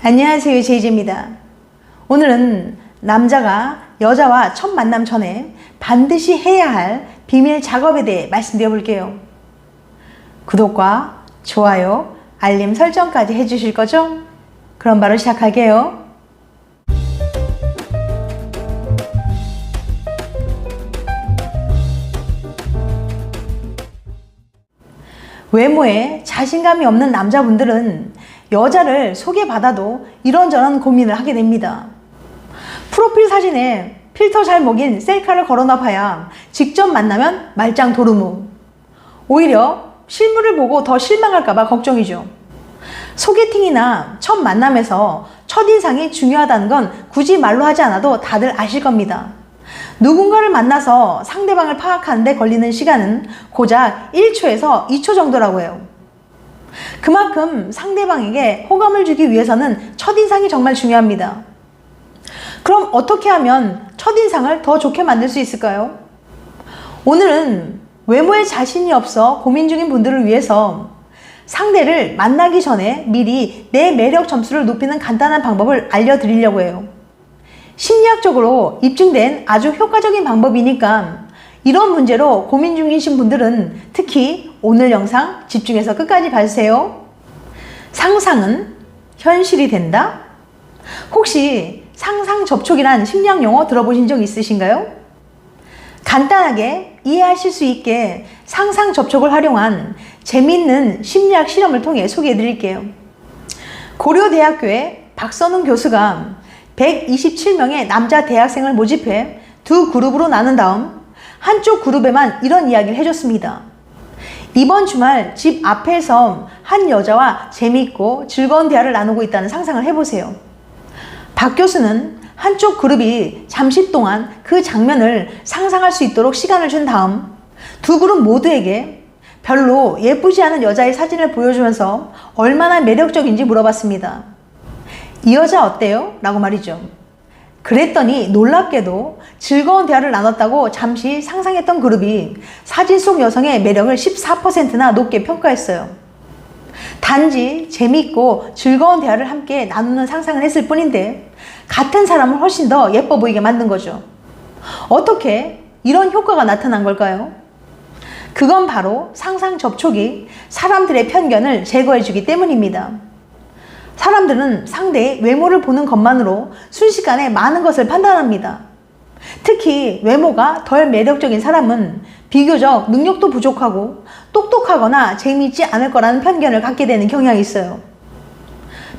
안녕하세요. 제이제입니다. 오늘은 남자가 여자와 첫 만남 전에 반드시 해야 할 비밀 작업에 대해 말씀드려 볼게요. 구독과 좋아요, 알림 설정까지 해주실 거죠? 그럼 바로 시작할게요. 외모에 자신감이 없는 남자분들은 여자를 소개받아도 이런저런 고민을 하게 됩니다. 프로필 사진에 필터 잘 먹인 셀카를 걸어놔봐야 직접 만나면 말짱 도루묵. 오히려 실물을 보고 더 실망할까봐 걱정이죠. 소개팅이나 첫 만남에서 첫인상이 중요하다는 건 굳이 말로 하지 않아도 다들 아실 겁니다. 누군가를 만나서 상대방을 파악하는데 걸리는 시간은 고작 1초에서 2초 정도라고 해요. 그만큼 상대방에게 호감을 주기 위해서는 첫인상이 정말 중요합니다. 그럼 어떻게 하면 첫인상을 더 좋게 만들 수 있을까요? 오늘은 외모에 자신이 없어 고민 중인 분들을 위해서 상대를 만나기 전에 미리 내 매력 점수를 높이는 간단한 방법을 알려드리려고 해요. 심리학적으로 입증된 아주 효과적인 방법이니까 이런 문제로 고민 중이신 분들은 특히 오늘 영상 집중해서 끝까지 봐주세요. 상상은 현실이 된다? 혹시 상상 접촉이란 심리학 용어 들어보신 적 있으신가요? 간단하게 이해하실 수 있게 상상 접촉을 활용한 재미있는 심리학 실험을 통해 소개해 드릴게요. 고려대학교의 박선웅 교수가 127명의 남자 대학생을 모집해 두 그룹으로 나눈 다음 한쪽 그룹에만 이런 이야기를 해줬습니다. 이번 주말 집 앞에서 한 여자와 재미있고 즐거운 대화를 나누고 있다는 상상을 해보세요. 박 교수는 한쪽 그룹이 잠시 동안 그 장면을 상상할 수 있도록 시간을 준 다음 두 그룹 모두에게 별로 예쁘지 않은 여자의 사진을 보여주면서 얼마나 매력적인지 물어봤습니다. 이 여자 어때요? 라고 말이죠. 그랬더니 놀랍게도 즐거운 대화를 나눴다고 잠시 상상했던 그룹이 사진 속 여성의 매력을 14%나 높게 평가했어요. 단지 재밌고 즐거운 대화를 함께 나누는 상상을 했을 뿐인데 같은 사람을 훨씬 더 예뻐 보이게 만든 거죠. 어떻게 이런 효과가 나타난 걸까요? 그건 바로 상상 접촉이 사람들의 편견을 제거해 주기 때문입니다. 사람들은 상대의 외모를 보는 것만으로 순식간에 많은 것을 판단합니다. 특히 외모가 덜 매력적인 사람은 비교적 능력도 부족하고 똑똑하거나 재미있지 않을 거라는 편견을 갖게 되는 경향이 있어요.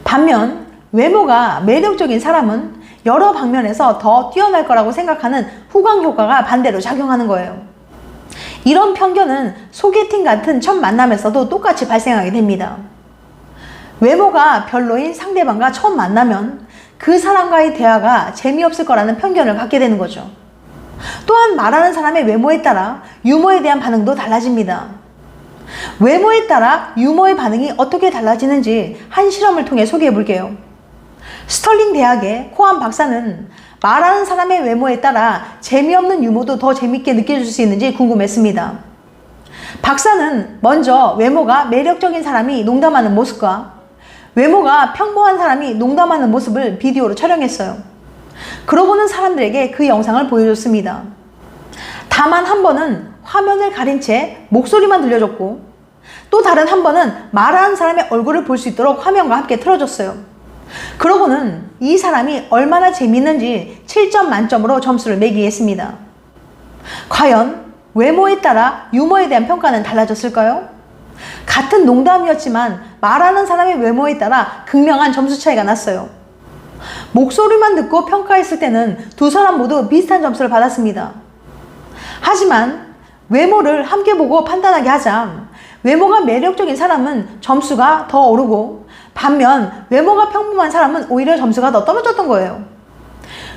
반면 외모가 매력적인 사람은 여러 방면에서 더 뛰어날 거라고 생각하는 후광 효과가 반대로 작용하는 거예요. 이런 편견은 소개팅 같은 첫 만남에서도 똑같이 발생하게 됩니다. 외모가 별로인 상대방과 처음 만나면 그 사람과의 대화가 재미없을 거라는 편견을 갖게 되는 거죠. 또한 말하는 사람의 외모에 따라 유머에 대한 반응도 달라집니다. 외모에 따라 유머의 반응이 어떻게 달라지는지 한 실험을 통해 소개해 볼게요. 스털링 대학의 코안 박사는 말하는 사람의 외모에 따라 재미없는 유머도 더 재밌게 느껴질 수 있는지 궁금했습니다. 박사는 먼저 외모가 매력적인 사람이 농담하는 모습과 외모가 평범한 사람이 농담하는 모습을 비디오로 촬영했어요. 그러고는 사람들에게 그 영상을 보여줬습니다. 다만 한 번은 화면을 가린 채 목소리만 들려줬고 또 다른 한 번은 말하는 사람의 얼굴을 볼 수 있도록 화면과 함께 틀어줬어요. 그러고는 이 사람이 얼마나 재밌는지 7점 만점으로 점수를 매기게 했습니다. 과연 외모에 따라 유머에 대한 평가는 달라졌을까요? 같은 농담이었지만 말하는 사람의 외모에 따라 극명한 점수 차이가 났어요. 목소리만 듣고 평가했을 때는 두 사람 모두 비슷한 점수를 받았습니다. 하지만 외모를 함께 보고 판단하게 하자 외모가 매력적인 사람은 점수가 더 오르고 반면 외모가 평범한 사람은 오히려 점수가 더 떨어졌던 거예요.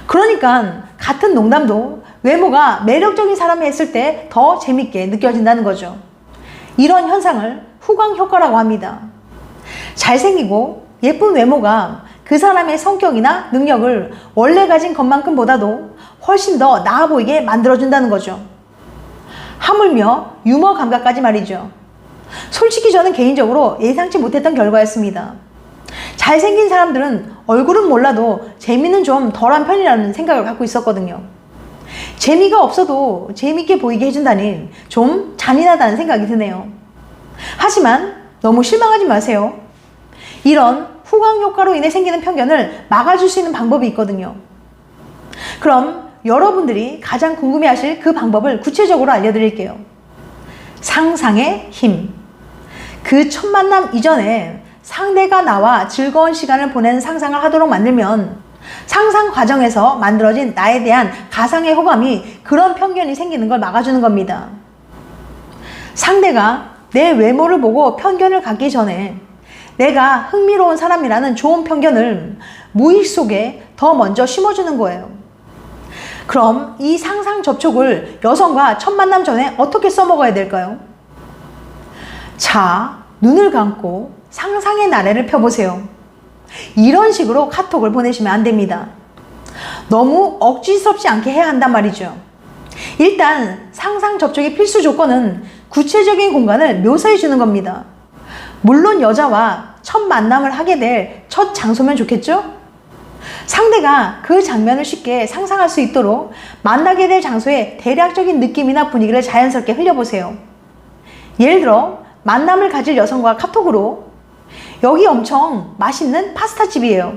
그러니까 같은 농담도 외모가 매력적인 사람이 했을 때 더 재밌게 느껴진다는 거죠. 이런 현상을 후광 효과라고 합니다. 잘생기고 예쁜 외모가 그 사람의 성격이나 능력을 원래 가진 것만큼보다도 훨씬 더 나아 보이게 만들어준다는 거죠. 하물며 유머 감각까지 말이죠. 솔직히 저는 개인적으로 예상치 못했던 결과였습니다. 잘생긴 사람들은 얼굴은 몰라도 재미는 좀 덜한 편이라는 생각을 갖고 있었거든요. 재미가 없어도 재밌게 보이게 해준다니 좀 잔인하다는 생각이 드네요. 하지만 너무 실망하지 마세요. 이런 후광 효과로 인해 생기는 편견을 막아줄 수 있는 방법이 있거든요. 그럼 여러분들이 가장 궁금해 하실 그 방법을 구체적으로 알려드릴게요. 상상의 힘. 그 첫 만남 이전에 상대가 나와 즐거운 시간을 보내는 상상을 하도록 만들면 상상 과정에서 만들어진 나에 대한 가상의 호감이 그런 편견이 생기는 걸 막아주는 겁니다. 상대가 내 외모를 보고 편견을 갖기 전에 내가 흥미로운 사람이라는 좋은 편견을 무의식 속에 더 먼저 심어주는 거예요. 그럼 이 상상 접촉을 여성과 첫 만남 전에 어떻게 써먹어야 될까요? 자, 눈을 감고 상상의 나래를 펴보세요. 이런 식으로 카톡을 보내시면 안 됩니다. 너무 억지스럽지 않게 해야 한단 말이죠. 일단 상상 접촉의 필수 조건은 구체적인 공간을 묘사해 주는 겁니다. 물론 여자와 첫 만남을 하게 될 첫 장소면 좋겠죠? 상대가 그 장면을 쉽게 상상할 수 있도록 만나게 될 장소의 대략적인 느낌이나 분위기를 자연스럽게 흘려보세요. 예를 들어, 만남을 가질 여성과 카톡으로 여기 엄청 맛있는 파스타 집이에요.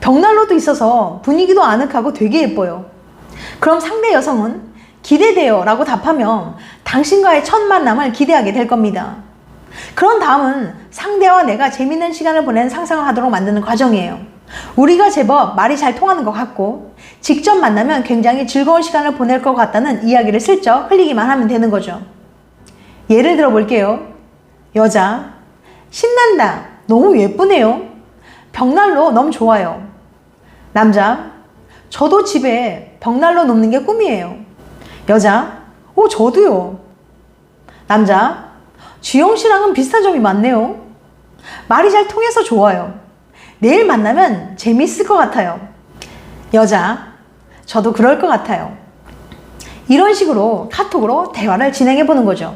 벽난로도 있어서 분위기도 아늑하고 되게 예뻐요. 그럼 상대 여성은 기대돼요 라고 답하면 당신과의 첫 만남을 기대하게 될 겁니다. 그런 다음은 상대와 내가 재밌는 시간을 보내는 상상을 하도록 만드는 과정이에요. 우리가 제법 말이 잘 통하는 것 같고 직접 만나면 굉장히 즐거운 시간을 보낼 것 같다는 이야기를 슬쩍 흘리기만 하면 되는 거죠. 예를 들어 볼게요. 여자, 신난다. 너무 예쁘네요. 벽난로 너무 좋아요. 남자, 저도 집에 벽난로 놓는 게 꿈이에요. 여자, 오, 저도요. 남자, 지영 씨랑은 비슷한 점이 많네요. 말이 잘 통해서 좋아요. 내일 만나면 재밌을 것 같아요. 여자, 저도 그럴 것 같아요. 이런 식으로 카톡으로 대화를 진행해 보는 거죠.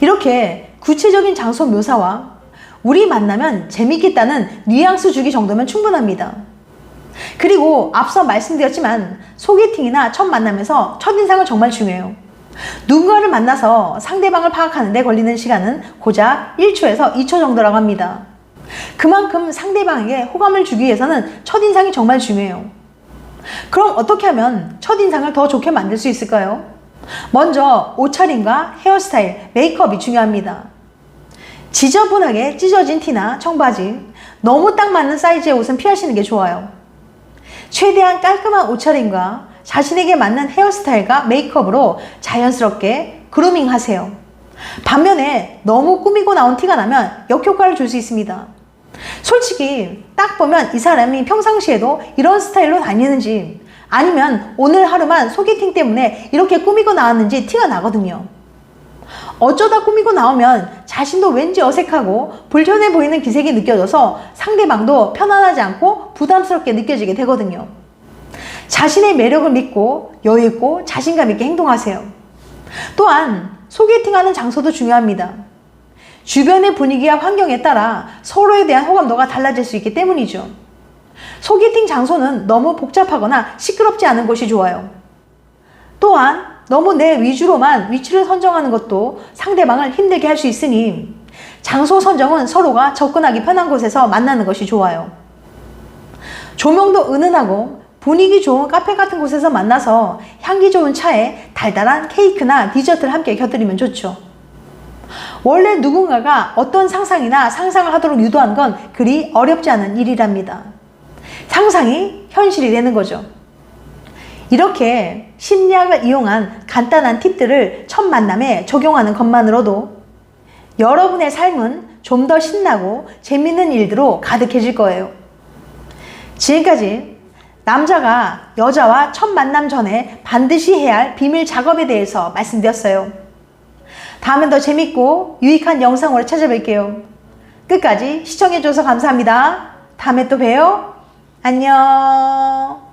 이렇게 구체적인 장소 묘사와 우리 만나면 재밌겠다는 뉘앙스 주기 정도면 충분합니다. 그리고 앞서 말씀드렸지만 소개팅이나 첫 만남에서 첫인상은 정말 중요해요. 누군가를 만나서 상대방을 파악하는 데 걸리는 시간은 고작 1초에서 2초 정도라고 합니다. 그만큼 상대방에게 호감을 주기 위해서는 첫인상이 정말 중요해요. 그럼 어떻게 하면 첫인상을 더 좋게 만들 수 있을까요? 먼저 옷차림과 헤어스타일, 메이크업이 중요합니다. 지저분하게 찢어진 티나 청바지, 너무 딱 맞는 사이즈의 옷은 피하시는 게 좋아요. 최대한 깔끔한 옷차림과 자신에게 맞는 헤어스타일과 메이크업으로 자연스럽게 그루밍 하세요. 반면에 너무 꾸미고 나온 티가 나면 역효과를 줄 수 있습니다. 솔직히 딱 보면 이 사람이 평상시에도 이런 스타일로 다니는지 아니면 오늘 하루만 소개팅 때문에 이렇게 꾸미고 나왔는지 티가 나거든요. 어쩌다 꾸미고 나오면 자신도 왠지 어색하고 불편해 보이는 기색이 느껴져서 상대방도 편안하지 않고 부담스럽게 느껴지게 되거든요. 자신의 매력을 믿고 여유있고 자신감 있게 행동하세요. 또한 소개팅하는 장소도 중요합니다. 주변의 분위기와 환경에 따라 서로에 대한 호감도가 달라질 수 있기 때문이죠. 소개팅 장소는 너무 복잡하거나 시끄럽지 않은 곳이 좋아요. 또한 너무 내 위주로만 위치를 선정하는 것도 상대방을 힘들게 할 수 있으니 장소 선정은 서로가 접근하기 편한 곳에서 만나는 것이 좋아요. 조명도 은은하고 분위기 좋은 카페 같은 곳에서 만나서 향기 좋은 차에 달달한 케이크나 디저트를 함께 곁들이면 좋죠. 원래 누군가가 어떤 상상이나 상상을 하도록 유도한 건 그리 어렵지 않은 일이랍니다. 상상이 현실이 되는 거죠. 이렇게 심리학을 이용한 간단한 팁들을 첫 만남에 적용하는 것만으로도 여러분의 삶은 좀 더 신나고 재밌는 일들로 가득해질 거예요. 지금까지 남자가 여자와 첫 만남 전에 반드시 해야 할 비밀 작업에 대해서 말씀드렸어요. 다음엔 더 재밌고 유익한 영상으로 찾아뵐게요. 끝까지 시청해줘서 감사합니다. 다음에 또 봬요. 안녕.